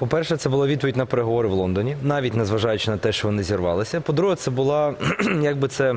По-перше, це була відповідь на переговори в Лондоні, навіть незважаючи на те, що вони зірвалися. По-друге, це була, як би це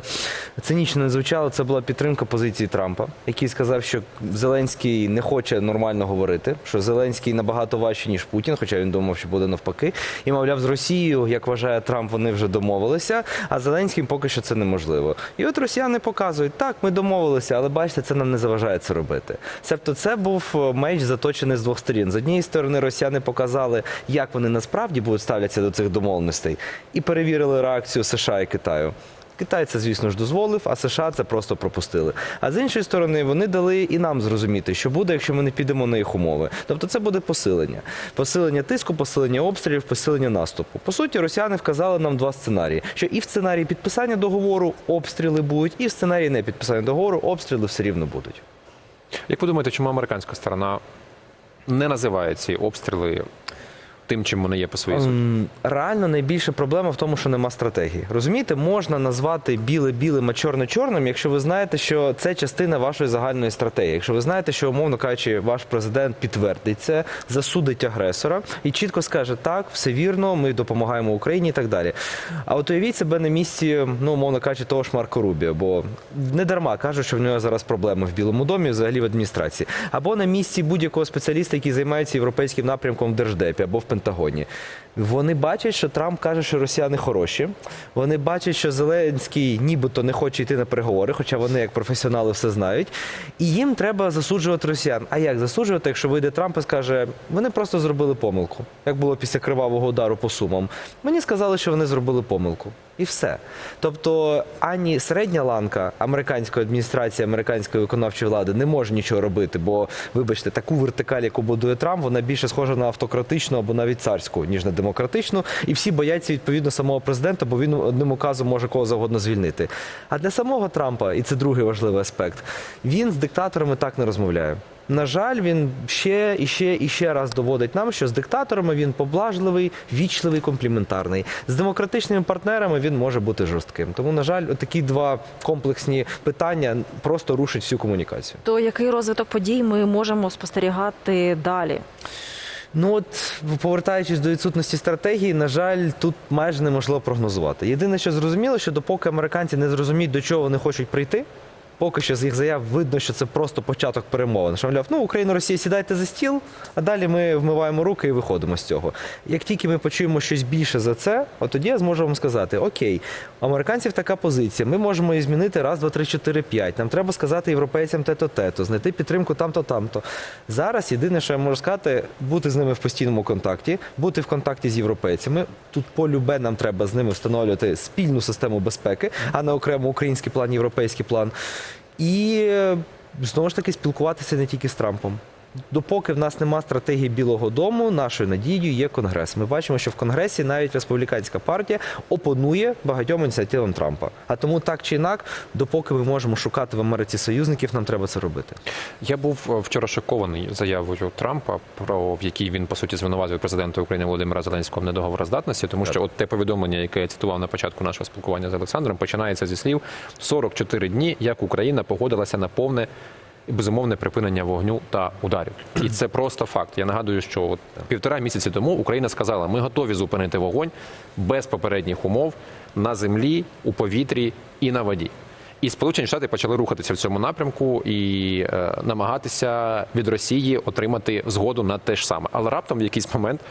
цинічно не звучало, це була підтримка позиції Трампа, який сказав, що Зеленський не хоче нормально говорити, що Зеленський набагато важче, ніж Путін, хоча він думав, що буде навпаки. І, мовляв, з Росією, як вважає Трамп, вони вже домовилися, а Зеленським поки що це неможливо. І от росіяни показують, так, ми домовилися, але бачите, це нам не заважає це робити. Тобто, це був е, меч заточений з двох сторін. З однієї сторони, росіяни показали, як вони насправді будуть ставлятися до цих домовленостей, і перевірили реакцію США і Китаю. Китай це, звісно ж, дозволив, а США це просто пропустили. А з іншої сторони, вони дали і нам зрозуміти, що буде, якщо ми не підемо на їх умови. Тобто, це буде посилення. Посилення тиску, посилення обстрілів, посилення наступу. По суті, росіяни вказали нам два сценарії: що і в сценарії підписання договору обстріли будуть, і в сценарії не підписання договору обстріли все рівно будуть. Як ви думаєте, чому американська сторона не називає ці обстріли тим, чим вони є по своїй суті? Реально найбільша проблема в тому, що нема стратегії. Розумієте, можна назвати біле білим, а чорне чорним, якщо ви знаєте, що це частина вашої загальної стратегії. Якщо ви знаєте, що умовно кажучи, ваш президент підтвердить це, засудить агресора і чітко скаже, так, все вірно, ми допомагаємо Україні і так далі. А от уявіть себе на місці, ну умовно кажучи, того ж Марко Рубіо, бо не дарма кажуть, що в нього зараз проблеми в Білому домі, взагалі в адміністрації, або на місці будь-якого спеціаліста, який займається європейським напрямком в Держдепі або в Пентагоні. Вони бачать, що Трамп каже, що росіяни хороші. Вони бачать, що Зеленський нібито не хоче йти на переговори, хоча вони, як професіонали, все знають. І їм треба засуджувати росіян. А як засуджувати, якщо вийде Трамп і скаже, вони просто зробили помилку, як було після кривавого удару по сумам. Мені сказали, що вони зробили помилку. І все. Тобто ані середня ланка американської адміністрації, американської виконавчої влади не може нічого робити, бо, вибачте, таку вертикаль, яку будує Трамп, вона більше схожа на автократичну або навіть царську, ніж на демократичну. І всі бояться відповідно самого президента, бо він одним указом може кого завгодно звільнити. А для самого Трампа, і це другий важливий аспект, він з диктаторами так не розмовляє. На жаль, він ще і ще і ще раз доводить нам, що з диктаторами він поблажливий, вічливий, компліментарний. З демократичними партнерами він може бути жорстким. Тому, на жаль, такі два комплексні питання просто рушать всю комунікацію. То який розвиток подій ми можемо спостерігати далі? Ну от повертаючись до відсутності стратегії, на жаль, тут майже неможливо прогнозувати. Єдине, що зрозуміло, що допоки американці не зрозуміють, до чого вони хочуть прийти. Поки що з їх заяв видно, що це просто початок перемовин. Що мовляв, ну Україна, Росія, сідайте за стіл, а далі ми вмиваємо руки і виходимо з цього. Як тільки ми почуємо щось більше за це, от тоді я зможу вам сказати: Окей, у американців така позиція. Ми можемо її змінити раз, два, три, чотири, п'ять. Нам треба сказати європейцям те-то, те-то, знайти підтримку там-то, там-то. Зараз єдине, що я можу сказати, бути з ними в постійному контакті, бути в контакті з європейцями. Тут полюбе нам треба з ними встановлювати спільну систему безпеки, а не окремо український план, європейський план. І е, знову ж таки спілкуватися не тільки з Трампом. Допоки в нас нема стратегії Білого Дому, нашою надією є Конгрес. Ми бачимо, що в Конгресі навіть республіканська партія опонує багатьом ініціативам Трампа. А тому так чи інак, допоки ми можемо шукати в Америці союзників, нам треба це робити. Я був е, вчора шокований заявою Трампа, про в якій він по суті звинуватив президента України Володимира Зеленського в недоговороздатності, тому що от те повідомлення, яке я цитував на початку нашого спілкування з Олександром, починається зі слів 44 дні, як Україна погодилася на повне. І безумовне припинення вогню та ударів, і це просто факт. Я нагадую, що от півтора місяці тому Україна сказала, ми готові зупинити вогонь без попередніх умов на землі, у повітрі і на воді. І Сполучені Штати почали рухатися в цьому напрямку і е, намагатися від Росії отримати згоду на те ж саме. Але раптом в якийсь момент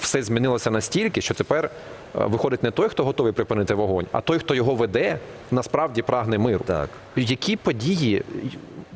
все змінилося настільки, що тепер е, виходить не той, хто готовий припинити вогонь, а той, хто його веде, насправді прагне миру. Так. Які події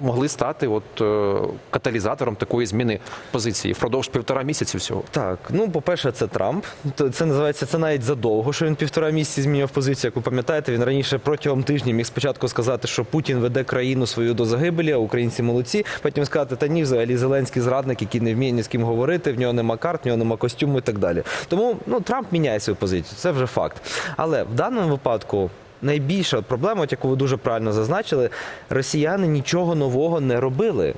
могли стати от е, каталізатором такої зміни позиції впродовж півтора місяці всього? Так, ну по-перше, це Трамп. Це називається це навіть задовго, що він півтора місяці змінював позицію. Як ви пам'ятаєте, він раніше протягом тижня міг спочатку сказати, що Путін веде країну свою до загибелі, а українці молодці. Потім сказати, та ні, взагалі Зеленський зрадник, який не вміє ні з ким говорити, в нього нема карт, в нього нема костюму і так далі. Тому ну Трамп міняє свою позицію. Це вже факт. Але в даному випадку. Найбільша проблема, от яку ви дуже правильно зазначили, росіяни нічого нового не робили.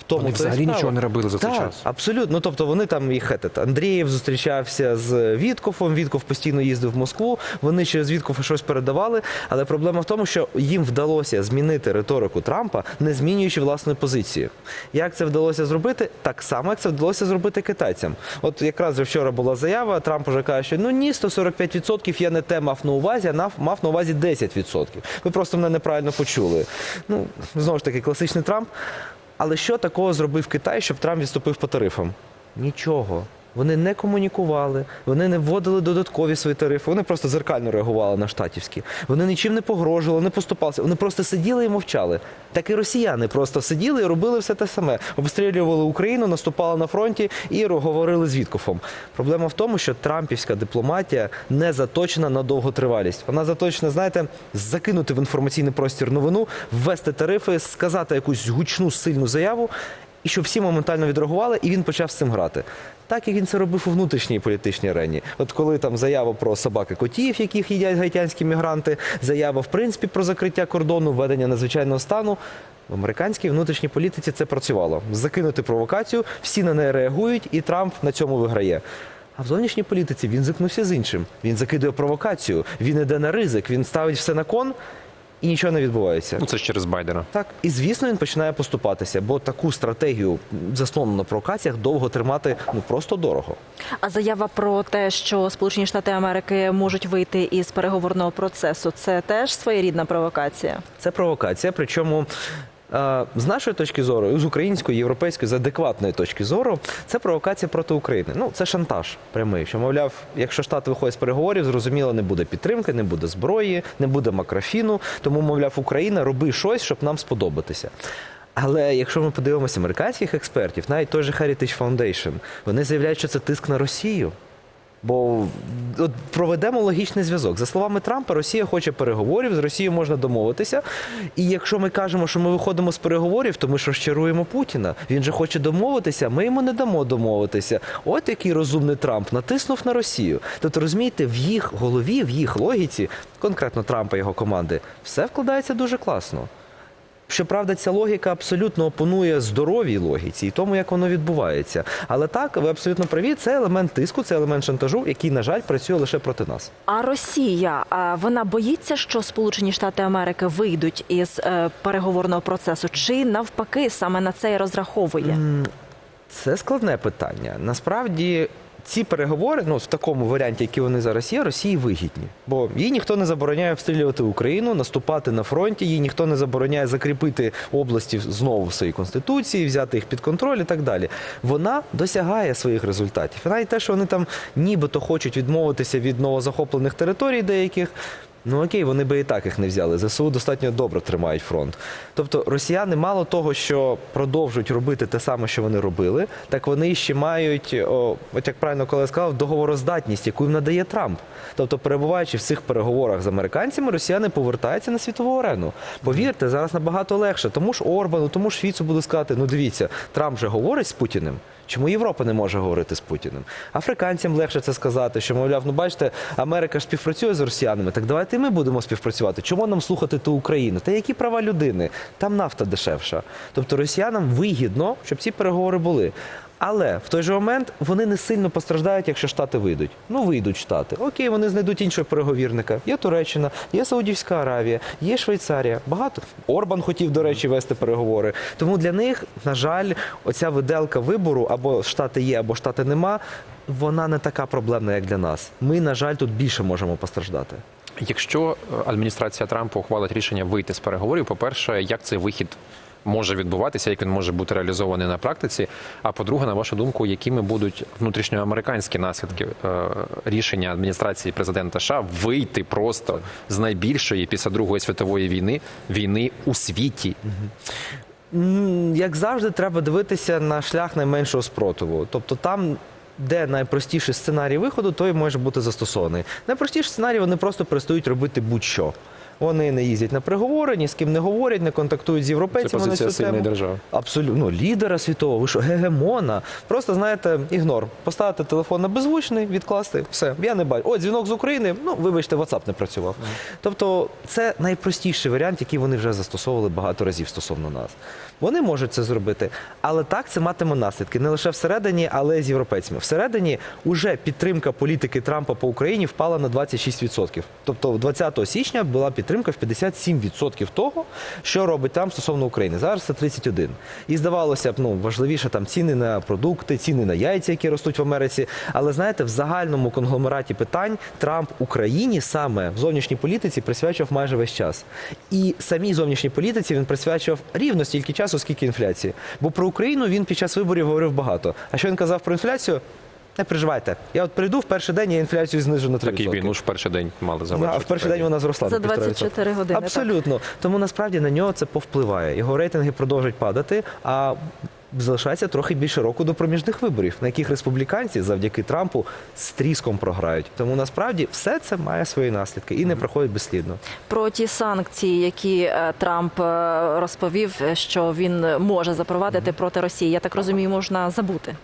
В тому Вони взагалі справа. нічого не робили за цей так, час. Абсолютно. Ну тобто вони там їх етат, Андрієв зустрічався з Віткофом. Вітков постійно їздив в Москву. Вони через Віткофа щось передавали. Але проблема в тому, що їм вдалося змінити риторику Трампа, не змінюючи власної позиції. Як це вдалося зробити? Так само, як це вдалося зробити китайцям. От якраз вже вчора була заява. Трамп вже каже, що ну ні, 145% я не те мав на увазі, а мав на увазі 10%. Ви просто мене неправильно почули. Ну знову ж таки, класичний Трамп. Але що такого зробив Китай, щоб Трамп відступив по тарифам? Нічого. Вони не комунікували, вони не вводили додаткові свої тарифи, вони просто зеркально реагували на штатівські. Вони нічим не погрожували, не поступалися. Вони просто сиділи і мовчали. Так і росіяни просто сиділи і робили все те саме. Обстрілювали Україну, наступали на фронті і говорили з Віткофом. Проблема в тому, що трампівська дипломатія не заточена на довготривалість. Вона заточена, знаєте, закинути в інформаційний простір новину, ввести тарифи, сказати якусь гучну сильну заяву і щоб всі моментально відреагували, і він почав з цим грати. Так як він це робив у внутрішній політичній арені. От коли там заява про собаки котів, яких їдять гаїтянські мігранти, заява в принципі про закриття кордону, введення надзвичайного стану. В американській внутрішній політиці це працювало. Закинути провокацію, всі на неї реагують, і Трамп на цьому виграє. А в зовнішній політиці він зикнувся з іншим. Він закидує провокацію, він іде на ризик, він ставить все на кон, і нічого не відбувається. Ну це ж через Байдена. Так, і звісно, він починає поступатися, бо таку стратегію, засновану на провокаціях, довго тримати ну просто дорого. А заява про те, що Сполучені Штати Америки можуть вийти із переговорного процесу, це теж своєрідна провокація. Це провокація. Причому з нашої точки зору, з української, європейської, з адекватної точки зору, це провокація проти України. Ну це шантаж прямий. Що мовляв, якщо штат виходить з переговорів, зрозуміло, не буде підтримки, не буде зброї, не буде макрофіну. Тому, мовляв, Україна роби щось, щоб нам сподобатися. Але якщо ми подивимося американських експертів, навіть той же Heritage Foundation, вони заявляють, що це тиск на Росію. Бо от проведемо логічний зв'язок. За словами Трампа, Росія хоче переговорів, з Росією можна домовитися. І якщо ми кажемо, що ми виходимо з переговорів, то ми ж розчаруємо Путіна. Він же хоче домовитися, ми йому не дамо домовитися. От який розумний Трамп натиснув на Росію. Тобто, розумієте, в їх голові, в їх логіці, конкретно Трампа і його команди, все вкладається дуже класно. Щоправда, ця логіка абсолютно опонує здоровій логіці і тому, як воно відбувається. Але так, ви абсолютно праві, це елемент тиску, це елемент шантажу, який, на жаль, працює лише проти нас. А Росія вона боїться, що Сполучені Штати Америки вийдуть із е, переговорного процесу, чи навпаки саме на це і розраховує? Це складне питання. Насправді. Ці переговори, ну в такому варіанті, який вони зараз є, Росії вигідні, бо їй ніхто не забороняє обстрілювати Україну, наступати на фронті, їй ніхто не забороняє закріпити області знову в своїй конституції, взяти їх під контроль і так далі. Вона досягає своїх результатів. І навіть те, що вони там нібито хочуть відмовитися від новозахоплених територій деяких. Ну окей, вони би і так їх не взяли. ЗСУ достатньо добре тримають фронт. Тобто росіяни мало того, що продовжують робити те саме, що вони робили, так вони ще мають, о, от як правильно коли сказав, договороздатність, яку їм надає Трамп. Тобто, перебуваючи в цих переговорах з американцями, росіяни повертаються на світову арену. Повірте, зараз набагато легше. Тому ж Орбану, тому ж Фіцу буде сказати: ну дивіться, Трамп же говорить з Путіним. Чому Європа не може говорити з Путіним? Африканцям легше це сказати, що мовляв, ну бачите, Америка ж співпрацює з росіянами. Так давайте і ми будемо співпрацювати. Чому нам слухати ту Україну? Та які права людини? Там нафта дешевша. Тобто росіянам вигідно, щоб ці переговори були. Але в той же момент вони не сильно постраждають, якщо штати вийдуть. Ну вийдуть штати. Окей, вони знайдуть іншого переговірника. Є Туреччина, є Саудівська Аравія, є Швейцарія. Багато Орбан хотів, до речі, вести переговори. Тому для них, на жаль, оця виделка вибору або штати є, або штати нема. Вона не така проблемна, як для нас. Ми, на жаль, тут більше можемо постраждати. Якщо е, адміністрація Трампа ухвалить рішення вийти з переговорів, по-перше, як цей вихід може відбуватися, як він може бути реалізований на практиці? А по-друге, на вашу думку, якими будуть внутрішньоамериканські наслідки е, рішення адміністрації президента США вийти просто з найбільшої після Другої світової війни війни у світі? Як завжди, треба дивитися на шлях найменшого спротиву. Тобто там де найпростіший сценарій виходу, той може бути застосований. Найпростіший сценарій вони просто перестають робити будь-що. Вони не їздять на переговори, ні з ким не говорять, не контактують з Це європейцями на позиція сильної держави. Абсолютно ну, лідера світового, ви що, гегемона. Просто знаєте, ігнор. Поставити телефон на беззвучний, відкласти, все. Я не бачу. О, дзвінок з України. Ну, вибачте, WhatsApp не працював. Тобто, це найпростіший варіант, який вони вже застосовували багато разів стосовно нас. Вони можуть це зробити, але так це матиме наслідки не лише всередині, але й з європейцями. Всередині уже підтримка політики Трампа по Україні впала на 26%. Тобто, 20 січня була підтримка в 57% того, що робить Трамп стосовно України. Зараз це 31%. І здавалося б, ну важливіше там ціни на продукти, ціни на яйця, які ростуть в Америці. Але знаєте, в загальному конгломераті питань Трамп Україні саме в зовнішній політиці присвячував майже весь час. І самій зовнішній політиці він присвячував рівно стільки часу, скільки інфляції. Бо про Україну він під час виборів говорив багато. А що він казав про інфляцію? Не переживайте. Я от прийду в перший день, я інфляцію знижу на 3%. Так і він уж в перший день мали завершити. а в перший день вона зросла За на 1,5%. 24 години, так. Абсолютно. Тому насправді на нього це повпливає. Його рейтинги продовжують падати. А залишається трохи більше року до проміжних виборів, на яких республіканці завдяки Трампу з тріском програють. Тому насправді все це має свої наслідки і не проходить безслідно. Про ті санкції, які е, Трамп е, розповів, е, що він може запровадити проти Росії. Я так розумію, можна забути.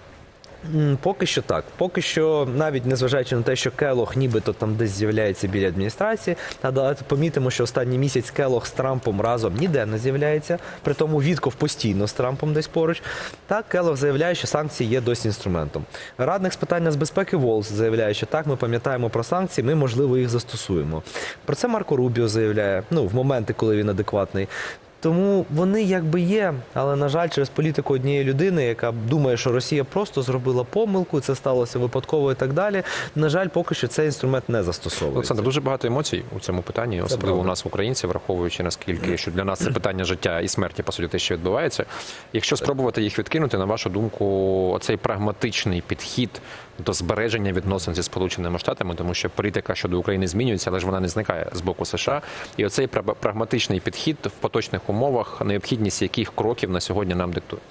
Поки що так. Поки що, навіть незважаючи на те, що Келох нібито там десь з'являється біля адміністрації, давайте помітимо, що останній місяць Келох з Трампом разом ніде не з'являється. При тому Вітков постійно з Трампом десь поруч. Так, Келох заявляє, що санкції є досі інструментом. Радник з питання з безпеки Волс заявляє, що так, ми пам'ятаємо про санкції, ми можливо їх застосуємо. Про це Марко Рубіо заявляє. Ну в моменти, коли він адекватний. Тому вони якби є, але на жаль, через політику однієї людини, яка думає, що Росія просто зробила помилку, це сталося випадково і так далі. На жаль, поки що цей інструмент не застосовується. Олександр, дуже багато емоцій у цьому питанні, особливо правда. у нас, українців, враховуючи наскільки що для нас це питання життя і смерті, по суті, те, що відбувається. Якщо спробувати їх відкинути, на вашу думку, оцей прагматичний підхід до збереження відносин зі Сполученими Штатами, тому що політика щодо України змінюється, але ж вона не зникає з боку США. І оцей прагматичний підхід в поточних умовах, необхідність яких кроків на сьогодні нам диктує.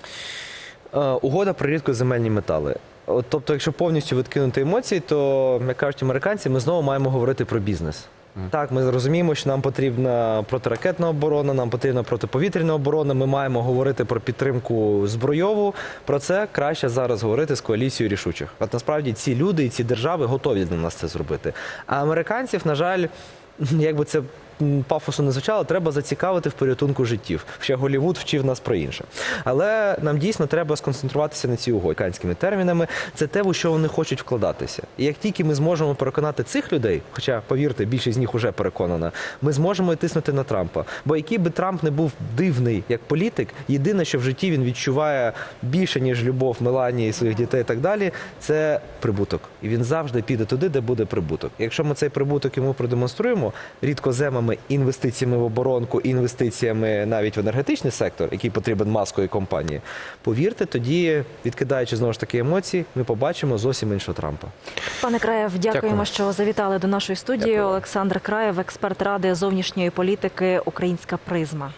Е, Угода про рідкоземельні метали. От, тобто, якщо повністю відкинути емоції, то як кажуть американці, ми знову маємо говорити про бізнес. Так, ми розуміємо, що нам потрібна протиракетна оборона, нам потрібна протиповітряна оборона. Ми маємо говорити про підтримку збройову. Про це краще зараз говорити з коаліцією рішучих. От насправді ці люди і ці держави готові для нас це зробити. А американців, на жаль, якби це м, пафосно не звучало, треба зацікавити в порятунку життів. Ще Голівуд вчив нас про інше. Але нам дійсно треба сконцентруватися на цій угоді Канськими термінами. Це те, у що вони хочуть вкладатися. І як тільки ми зможемо переконати цих людей, хоча повірте, більшість з них вже переконана, ми зможемо і тиснути на Трампа. Бо який би Трамп не був дивний як політик, єдине, що в житті він відчуває більше ніж любов Меланії своїх дітей, і так далі, це прибуток. І він завжди піде туди, де буде прибуток. Якщо ми цей прибуток йому продемонструємо рідкоземами, інвестиціями в оборонку, інвестиціями навіть в енергетичний сектор, який потрібен маскою компанії, повірте, тоді, відкидаючи знову ж таки емоції, ми побачимо зовсім іншого Трампа. Пане Краєв, дякуємо, Дякую. що завітали до нашої студії. Дякую. Олександр Краєв, експерт ради зовнішньої політики Українська призма.